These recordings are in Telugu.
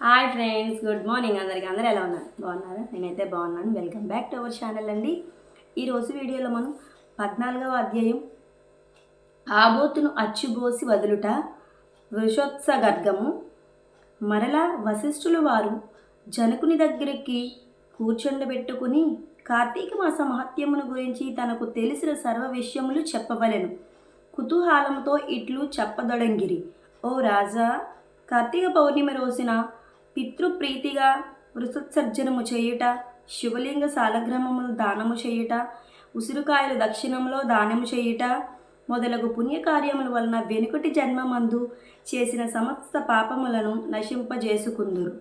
Hi friends good morning. అందరికీ అందరూ ఎలా ఉన్నారు? బాగున్నారా? నేనైతే బాగున్నాను. Welcome back to our channel అండి. ఈరోజు వీడియోలో మనం పద్నాలుగవ అధ్యాయం ఆబోతును అచ్చుబోసి వదులుట వృషోత్స గర్గము మరలా వశిష్ఠులు వారు జనకుని దగ్గరికి కూర్చుండబెట్టుకుని కార్తీక మాస మహత్యమును గురించి తనకు తెలిసిన సర్వ విషయములు చెప్పవలెను. కుతూహలంతో ఇట్లు చెప్పదొడంగిరి. ఓ రాజా కార్తీక పౌర్ణిమ రోజున పితృప్రీతిగా వృషోత్సర్జనము చేయుట శివలింగ సాలగ్రామములు దానము చేయుట ఉసిరికాయలు దక్షిణంలో దానము చేయుట మొదలగు పుణ్యకార్యముల వలన వెనుకటి జన్మమందు చేసిన సమస్త పాపములను నశింపజేసుకుందురు.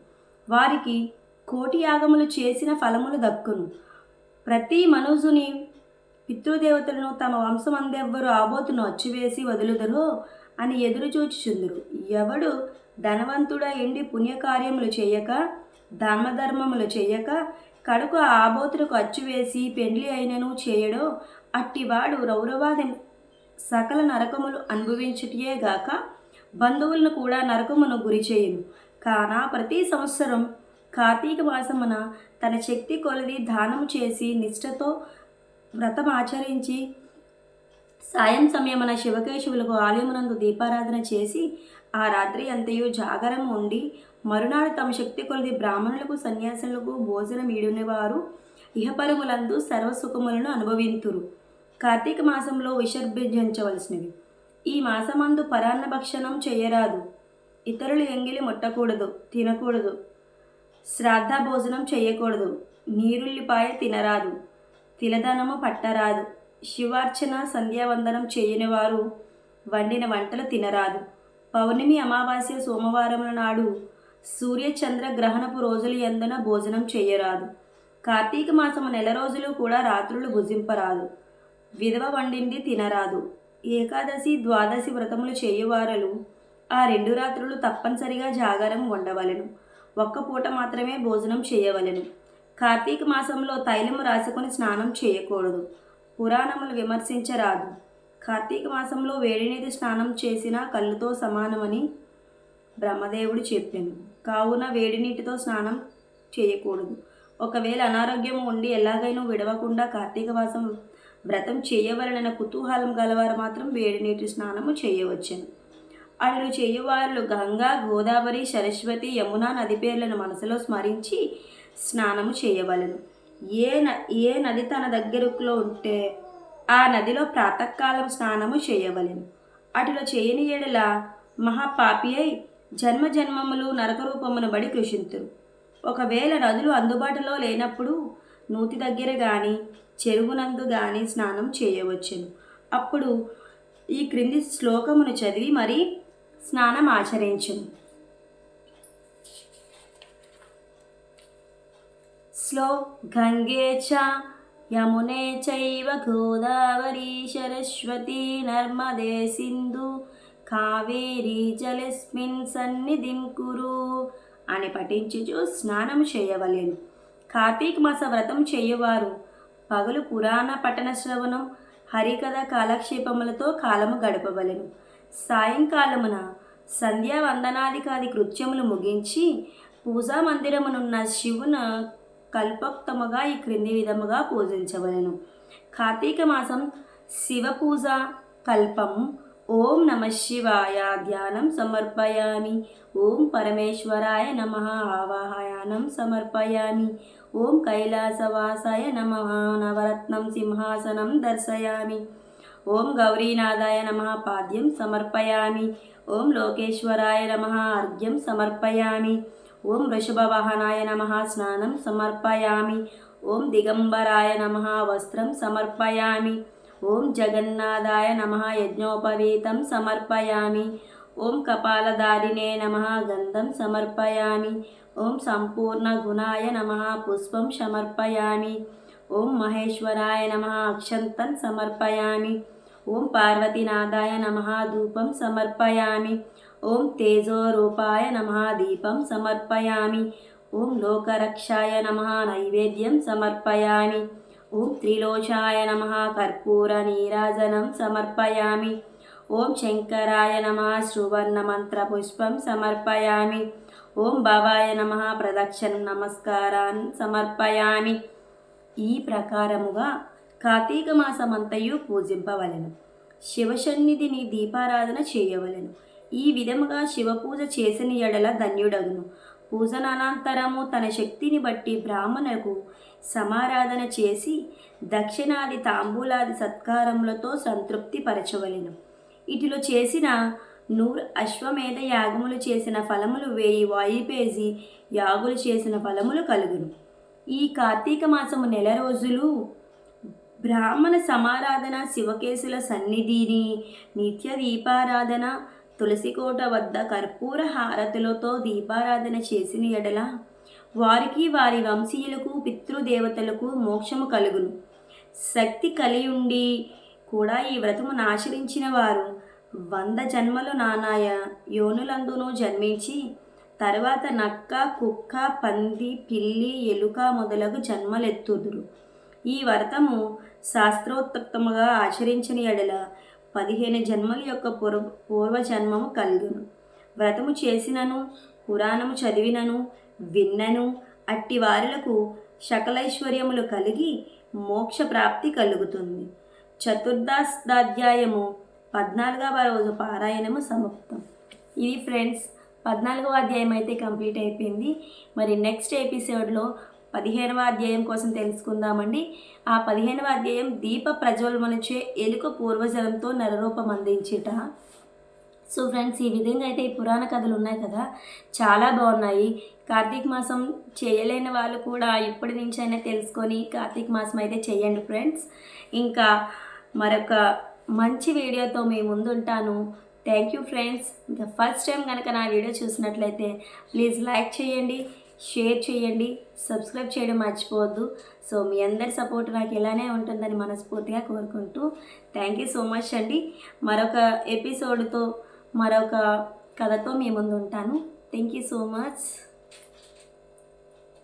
వారికి కోటి యాగములు చేసిన ఫలములు దక్కును. ప్రతి మనుజుని పితృదేవతలను తమ వంశమందెవ్వరు ఆబోతును అచ్చివేసి వదులుదరో అని ఎదురు చూచుచుందురు ఎవడు ధనవంతుడ ఎండి పుణ్యకార్యములు చేయక ధర్మధర్మములు చేయక కడుకు ఆబోతులకు అచ్చువేసి పెండ్లి అయినను చేయడో అట్టివాడు రౌరవాది సకల నరకములు అనుభవించుటియే గాక బంధువులను కూడా నరకమును గురి చేయును. కాన ప్రతి సంవత్సరం కార్తీక మాసమున తన శక్తి కొలది దానం చేసి నిష్ఠతో వ్రతం ఆచరించి సాయం సమయమున శివకేశవులకు ఆలయమునందు దీపారాధన చేసి ఆ రాత్రి అంతయు జాగరం ఉండి మరునాడు తమ శక్తి కొలది బ్రాహ్మణులకు సన్యాసులకు భోజనం ఈడునేవారు ఇహపరములందు సర్వసుఖములను అనుభవింతురు. కార్తీక మాసంలో విసర్భించవలసినవి ఈ మాసమందు పరాన్న భక్షణం చేయరాదు. ఇతరులు ఎంగిలి ముట్టకూడదు తినకూడదు. శ్రాద్ధ భోజనం చేయకూడదు. నీరుల్లిపాయ తినరాదు. తిలదనము పట్టరాదు. శివార్చన సంధ్యావందనం చేయని వారు వండిన వంటలు తినరాదు. పౌర్ణమి అమావాస్య సోమవారముల నాడు సూర్యచంద్ర గ్రహణపు రోజులు ఎందున భోజనం చేయరాదు. కార్తీక మాసము నెల రోజులు కూడా రాత్రులు భుజింపరాదు. విధవ వండింది తినరాదు. ఏకాదశి ద్వాదశి వ్రతములు చేయువారలు ఆ రెండు రాత్రులు తప్పనిసరిగా జాగారం ఉండవలెను ఒక్క పూట మాత్రమే భోజనం చేయవలెను. కార్తీక మాసంలో తైలము రాసుకొని స్నానం చేయకూడదు. పురాణములు విమర్శించరాదు. కార్తీక మాసంలో వేడినీటి స్నానం చేసిన కళ్ళుతో సమానమని బ్రహ్మదేవుడు చెప్పాను. కావున వేడి నీటితో స్నానం చేయకూడదు. ఒకవేళ అనారోగ్యం ఉండి ఎలాగైనా విడవకుండా కార్తీక మాసం వ్రతం చేయవలనన్న కుతూహలం గలవారు మాత్రం వేడి నీటి స్నానము చేయవచ్చును. అడులు చేయువారు గంగా గోదావరి సరస్వతి యమున నది పేర్లను మనసులో స్మరించి స్నానము చేయవలెను. ఏ న ఏ నది తన దగ్గరలో ఉంటే ఆ నదిలో ప్రాతకాలం స్నానము చేయవలెను. అటులో చేయని ఏడల మహాపాపి అయి జన్మ జన్మములు నరక రూపమును బడి కృషింతురు. ఒకవేళ నదులు అందుబాటులో లేనప్పుడు నూతి దగ్గర కానీ చెరువునందు కానీ స్నానం చేయవచ్చును. అప్పుడు ఈ క్రింది శ్లోకమును చదివి మరి స్నానం ఆచరించును. స్లో గంగే చ యమునే చైవ గోదావరి సరస్వతి నర్మదే సింధు. కావేరీ జలస్మిన్ సన్నిధిం కురు అని పఠించుచు స్నానం చేయవలెను. కార్తీక మాస వ్రతం చేయువారు పగలు పురాణ పట్టణ శ్రవణం హరికథ కాలక్షేపములతో కాలము గడపవలెను. సాయంకాలమున సంధ్యా వందనాదికాది కృత్యములు ముగించి పూజా మందిరమునున్న శివున కల్పోక్తముగా ఈ క్రింది విధముగా పూజించవలను. కార్తీక మాసం శివ పూజ కల్పం. ఓం నమ శివాయ. ధ్యానం సమర్పయామి. ఓం పరమేశ్వరాయ నమ ఆవాహయానం సమర్పయామి. ఓం కైలాసవాసాయ నమ నవరత్నం సింహాసనం దర్శయామి. ఓం గౌరీనాథాయ నమ పాద్యం సమర్పయామి. ఓం లోకేశ్వరాయ నమ అర్ఘ్యం సమర్పయామి. ఓం వృషభవాహనాయ నమ. స్నానం సమర్పయామి. ఓం దిగంబరాయ నమ. వస్త్రం సమర్పయామి. ఓం జగన్నాథాయ నమ. యజ్ఞోపవీతం సమర్పయామి. ఓం కపాలధారిణే నమ. గంధం సమర్పయామి. ఓం సంపూర్ణ గుణాయ నమ. పుష్పం సమర్పయామి. ఓం మహేశ్వరాయ నమ. అక్షంతం సమర్పయామి. ఓం పార్వతీనాథాయ నమ. ధూపం సమర్పయామి. ఓం తేజోరూపాయ నమ దీపం సమర్పయామి. ఓం లోకరక్షాయ నమ నైవేద్యం సమర్పయామి. ఓం త్రిలోచాయ నమ కర్పూర నీరాజనం సమర్పయామి. ఓం శంకరాయ నమ సువర్ణమంత్రపుష్పం సమర్పయామి. ఓం బాబాయ నమ ప్రదక్షిణ నమస్కారాన్ని సమర్పయామి. ఈ ప్రకారముగా కార్తీక మాసమంతయు పూజింపవలెను. శివసన్నిధిని దీపారాధన చేయవలెను. ఈ విధముగా శివపూజ చేసిన ఎడల ధన్యుడగును. పూజనానంతరము తన శక్తిని బట్టి బ్రాహ్మణులకు సమారాధన చేసి దక్షిణాది తాంబూలాది సత్కారములతో సంతృప్తి పరచవలెను. ఇటిలో చేసిన నూర్ అశ్వమేధ యాగములు చేసిన ఫలములు వేయి వాయుపేసి యాగులు చేసిన ఫలములు కలుగును. ఈ కార్తీక మాసము నెల రోజులు బ్రాహ్మణ సమారాధన శివకేశుల సన్నిధిని నిత్య దీపారాధన తులసికోట వద్ద కర్పూర హారతులతో దీపారాధన చేసిన ఎడల వారికి వారి వంశీయులకు పితృదేవతలకు మోక్షము కలుగును. శక్తి కలియుండి కూడా ఈ వ్రతమును ఆచరించిన వారు వంద జన్మలు నానాయ. యోనులందునూ జన్మించి తర్వాత నక్క కుక్క పంది పిల్లి ఎలుక మొదలగు జన్మలెత్తుదురు. ఈ వ్రతము శాస్త్రోత్తముగా ఆచరించిన ఎడల పదిహేను జన్మల యొక్క పూర్వ పూర్వజన్మము కలుగును. వ్రతము చేసినను పురాణము చదివినను విన్నను అట్టి వారులకు సకలైశ్వర్యములు కలిగి మోక్ష ప్రాప్తి కలుగుతుంది. చతుర్దాస్దాధ్యాయము పద్నాలుగవ రోజు పారాయణము సమాప్తం. ఇది ఫ్రెండ్స్ పద్నాలుగవ అధ్యాయం అయితే కంప్లీట్ అయిపోయింది. మరి నెక్స్ట్ ఎపిసోడ్లో పదిహేనవ అధ్యాయం కోసం తెలుసుకుందామండి. ఆ పదిహేనవ అధ్యాయం దీప ప్రజ్వలమనిచే ఎలుక పూర్వజలంతో నరరూపం అందించిట. సో ఫ్రెండ్స్ ఈ విధంగా అయితే ఈ పురాణ కథలు ఉన్నాయి కదా. చాలా బాగున్నాయి. కార్తీక మాసం చేయలేని వాళ్ళు కూడా ఇప్పటి నుంచి అయినా తెలుసుకొని కార్తీక మాసం అయితే చేయండి ఫ్రెండ్స్. ఇంకా మరొక మంచి వీడియోతో మీ ముందుంటాను థ్యాంక్ యూ ఫ్రెండ్స్. ఇంకా ఫస్ట్ టైం కనుక నా వీడియో చూసినట్లయితే ప్లీజ్ లైక్ చేయండి. షేర్ చేయండి సబ్స్క్రైబ్ చేయడం మర్చిపోవద్దు. సో మీ అందరి సపోర్ట్ నాకు ఇలానే ఉంటుందని మనస్ఫూర్తిగా కోరుకుంటూ థ్యాంక్ యూ సో మచ్ అండి. మరొక ఎపిసోడ్తో మరొక కథతో మీ ముందు ఉంటాను. Thank you so much.